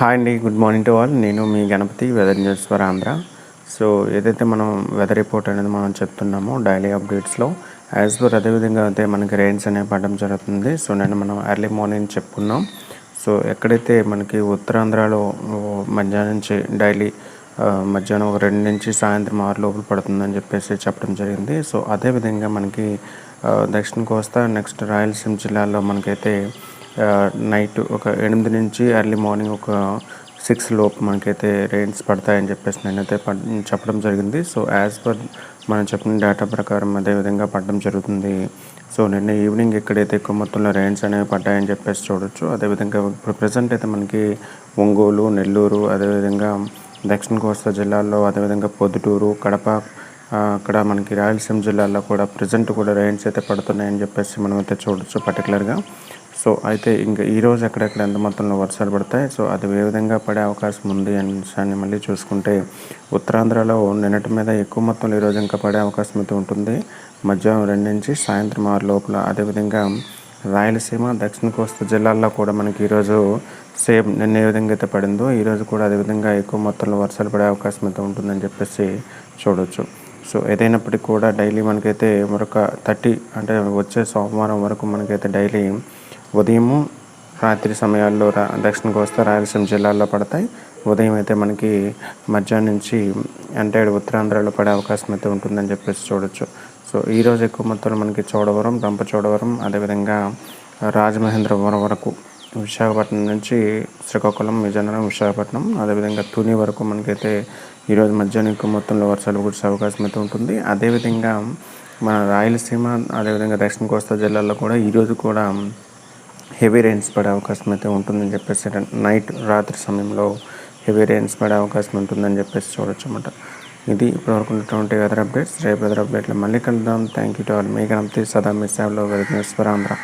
Hi అండి good morning to all నేను మీ Ganapati weather news for Andhra so ఏదైతే మనం వెదర్ రిపోర్ట్ అనేది మనం చెప్తున్నామో డైలీ అప్డేట్స్లో యాజ్ పర్ అదేవిధంగా అయితే మనకి రెయిన్స్ అనేవి పడడం జరుగుతుంది. సో నేను మనం ఎర్లీ మార్నింగ్ చెప్పుకున్నాం. సో ఎక్కడైతే మనకి ఉత్తరాంధ్రలో మధ్యాహ్నం నుంచి డైలీ మధ్యాహ్నం ఒక రెండు నుంచి సాయంత్రం ఆరు లోపల పడుతుందని చెప్పేసి చెప్పడం జరిగింది. సో అదేవిధంగా మనకి దక్షిణ కోస్తా నెక్స్ట్ రాయలసీమ జిల్లాలో మనకైతే నైట్ ఒక ఎనిమిది నుంచి ఎర్లీ మార్నింగ్ ఒక సిక్స్ లోపు మనకైతే రెయిన్స్ పడతాయని చెప్పేసి నేనైతే పడ్ చెప్పడం జరిగింది. సో యాజ్ పర్ మనం చెప్పిన డేటా ప్రకారం అదే విధంగా పడడం జరుగుతుంది. సో నిన్న ఈవినింగ్ ఎక్కడైతే ఎక్కువ మొత్తంలో రెయిన్స్ అనేవి పడ్డాయని చెప్పేసి చూడొచ్చు. అదేవిధంగా ఇప్పుడు ప్రజెంట్ అయితే మనకి ఒంగోలు నెల్లూరు అదేవిధంగా దక్షిణ కోస్తా జిల్లాల్లో అదేవిధంగా పొద్దుటూరు కడప అక్కడ మనకి రాయలసీమ జిల్లాలో కూడా ప్రజెంట్ కూడా రైన్స్ అయితే పడుతున్నాయని చెప్పేసి మనం అయితే చూడొచ్చు పర్టికులర్గా సో అయితే ఇంకా ఈ రోజు ఎక్కడెక్కడ ఎంత మొత్తంలో వర్షాలు పడతాయి? సో అది ఏ విధంగా పడే అవకాశం ఉంది అనే విషయాన్ని మళ్ళీ చూసుకుంటే ఉత్తరాంధ్రలో నిన్నటి మీద ఎక్కువ మొత్తంలో ఈరోజు ఇంకా పడే అవకాశం అయితే ఉంటుంది. మధ్యాహ్నం రెండు నుంచి సాయంత్రం ఆరు లోపల. అదేవిధంగా రాయలసీమ దక్షిణ కోస్తా జిల్లాల్లో కూడా మనకి ఈరోజు సేమ్ నిన్న ఏ విధంగా అయితే పడిందో ఈరోజు కూడా అదేవిధంగా ఎక్కువ మొత్తంలో వర్షాలు పడే అవకాశం అయితే ఉంటుందని చెప్పేసి చూడవచ్చు సో ఏదైనప్పటికీ కూడా డైలీ మనకైతే మరొక థర్టీ అంటే వచ్చే సోమవారం వరకు మనకైతే డైలీ ఉదయము రాత్రి సమయాల్లో రా దక్షిణ కోస్తా రాయలసీమ జిల్లాల్లో పడతాయి. ఉదయం అయితే మనకి మధ్యాహ్నం నుంచి అంటే ఉత్తరాంధ్రలో పడే అవకాశం అయితే ఉంటుందని చెప్పేసి చూడొచ్చు. సో ఈరోజు ఎక్కువ మొత్తంలో మనకి చోడవరం రంపచోడవరం అదేవిధంగా రాజమహేంద్రవరం వరకు విశాఖపట్నం నుంచి శ్రీకాకుళం విజయనగరం విశాఖపట్నం అదేవిధంగా తుని వరకు మనకైతే ఈరోజు మధ్యాహ్నం ఎక్కువ మొత్తంలో వర్షాలు కురిసే అవకాశం అయితే ఉంటుంది. అదేవిధంగా మన రాయలసీమ అదేవిధంగా దక్షిణ కోస్తా జిల్లాల్లో కూడా ఈరోజు కూడా హెవీ రెయిన్స్ పడే అవకాశం అయితే ఉంటుందని చెప్పేసి నైట్ రాత్రి సమయంలో హెవీ రెయిన్స్ పడే అవకాశం ఉంటుందని చెప్పేసి చూడొచ్చు అన్నమాట. ఇది ఇప్పటివరకు ఉన్నటువంటి వెదర్ అప్డేట్స్ రేపు వెదర్ అప్డేట్లో మళ్ళీ కలుద్దాం. థ్యాంక్ యూ టు ఆల్ మీ గణపతి సదా మీ సేవలో వెదర్ న్యూస్ ఫర్ ఆంధ్ర